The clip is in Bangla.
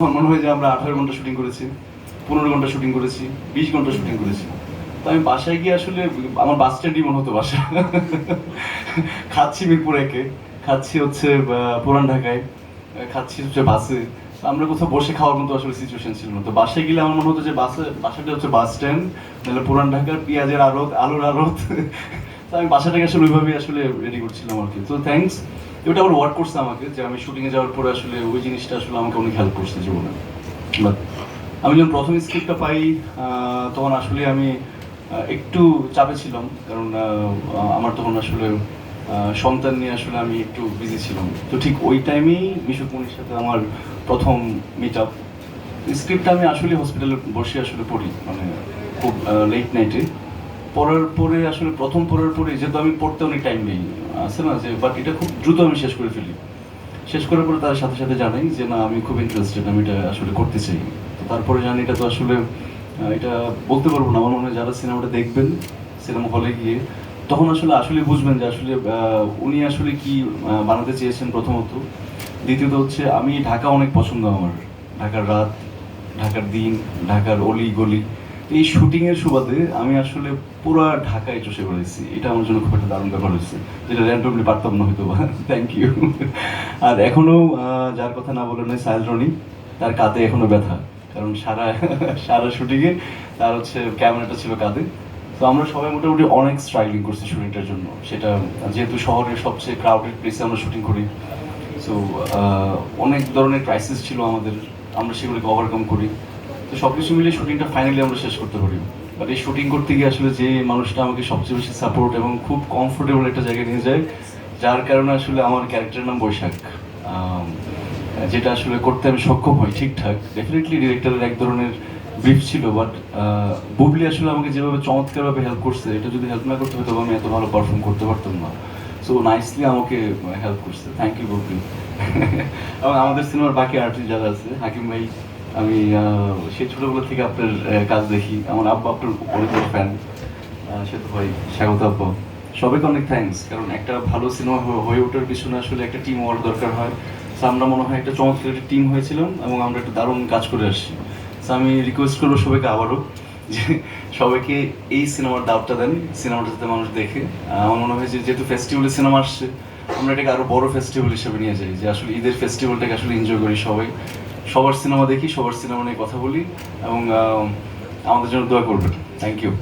মনে হয় যে আমরা আঠারো ঘণ্টা শুটিং করেছি, পনেরো ঘণ্টা শুটিং করেছি, বিশ ঘণ্টা শুটিং করেছি। তো আমি বাসায় গিয়ে আসলে আমার বাস স্ট্যান্ডই মনে হতো বাসা খাচ্ছি মিরপুর একে, খাচ্ছি হচ্ছে পুরান ঢাকায় খাচ্ছি হচ্ছে বাসে আমরা কোথাও বসে খাওয়ার মতো আসলে সিচুয়েশন ছিল না। তো বাসায় গেলে আমার মনে হতো যে বাসে বাসাটা হচ্ছে বাস স্ট্যান্ড নাহলে পুরান ঢাকার পেঁয়াজের আড়ত, আলুর আড়ত। তো আমি বাসাটাকে আসলে ওইভাবেই আসলে রেডি করছিলাম আর কি। তো থ্যাঙ্কস ওটা আবার ওয়ার্ক করছে আমাকে, যে আমি শুটিংয়ে যাওয়ার পরে আসলে ওই জিনিসটা আসলে আমাকে অনেক হেল্প করছে জীবনে। But আমি যখন প্রথম স্ক্রিপ্টটা পাই তখন আসলে আমি একটু চাপে ছিলাম, কারণ আমার তখন আসলে সন্তান নিয়ে আসলে আমি একটু বিজি ছিলাম। তো ঠিক ওই টাইমেই মিশুক মনির সাথে আমার প্রথম মিট আপ স্ক্রিপ্টটা আমি আসলে হসপিটালে বসে আসলে পড়ি মানে খুব লেট নাইটে পড়ার পরে, আসলে প্রথম পড়ার পরে, যেহেতু আমি পড়তে অনেক টাইম নেই, আছে না, যে বাট এটা খুব দ্রুত আমি শেষ করে ফেলি। শেষ করার পরে তার সাথে সাথে জানাই যে, না, আমি খুব ইন্টারেস্টেড আমি এটা আসলে করতে চাই। তো তারপরে জানি এটা তো আসলে এটা বলতে পারব না। আমার মনে হয় যারা সিনেমাটা দেখবেন, সিনেমা হলে গিয়ে, তখন আসলে আসলে বুঝবেন যে, আসলে উনি আসলে কি বানাতে চেয়েছেন প্রথমত। দ্বিতীয়ত হচ্ছে, আমি ঢাকা অনেক পছন্দ আমার। ঢাকার রাত, ঢাকার দিন, ঢাকার অলি গলি এই শুটিং এর সুবাদে আমি আসলে পুরো ঢাকায় চষে বেড়াইছি এটা আমার জন্য খুব একটা দারুণ ব্যাপার হয়েছে। যেটা র্যান্ডমলি পারতাম না হয়তো থ্যাংক ইউ আর এখনও আহ, যার কথা না বলে নয় সাহেল রনি। তার কাঁধে এখনও ব্যথা। কারণ সারা সারা শুটিংয়ে তার হচ্ছে ক্যামেরাটা ছিল কাঁধে। তো আমরা সবাই মোটামুটি অনেক স্ট্রাগলিং করছি শুটিংটার জন্য। সেটা যেহেতু শহরের সবচেয়ে ক্রাউডেড প্লেসে আমরা শুটিং করি। সো অনেক ধরনের ক্রাইসিস ছিল আমাদের। আমরা সেগুলোকে ওভারকাম করি। তো সব কিছু মিলিয়ে শুটিংটা ফাইনালি আমরা শেষ করতে পারি। বাট এই শুটিং করতে গিয়ে আসলে যে মানুষটা আমাকে সবচেয়ে বেশি সাপোর্ট এবং খুব কমফোর্টেবল একটা জায়গায় নিয়ে যায়, যার কারণে আসলে আমার ক্যারেক্টারের নাম বৈশাখ। যেটা আসলে করতে আমি সক্ষম হই ঠিকঠাক। ডেফিনেটলি ডিরেক্টরের এক ধরনের ব্রিফ ছিল বাট বুবলি আসলে আমাকে যেভাবে চমৎকারভাবে হেল্প করছে, এটা যদি হেল্প না করতে হতো আমি এত ভালো পারফর্ম করতে পারতাম না। সো নাইসলি আমাকে হেল্প করছে। Thank you Bubli. এবং আমাদের সিনেমার বাকি আর্টিস্ট যারা আছে, হাকিম ভাই আমি সেই ছোটবেলা থেকে আপনার কাজ দেখি। আমার আব্বা আপনার অনেক বড় ফ্যান সে তো ভাই স্বাগত আব্বা। সবাইকে অনেক থ্যাঙ্কস কারণ একটা ভালো সিনেমা হয়ে ওঠার পিছনে আসলে একটা টিম ওয়ার্ক দরকার হয়। So, আমরা মনে হয় একটা চমৎকার একটা টিম হয়েছিলাম এবং আমরা একটা দারুণ কাজ করে আসছি। So, আমি রিকোয়েস্ট করব সবাইকে আবারও যে সবাইকে এই সিনেমার দাবটা দেন সিনেমাটা যাতে মানুষ দেখে। আমার মনে হয় যে যেহেতু ফেস্টিভ্যালে সিনেমা আসছে, আমরা এটাকে আরও বড় ফেস্টিভ্যাল হিসেবে নিয়ে যাই, যে আসলে ঈদের ফেস্টিভ্যালটাকে আসলে এনজয় করি সবাই। সবার সিনেমা দেখি, সবার সিনেমা নিয়ে কথা বলি এবং আমাদের জন্য দোয়া করবেন। Thank you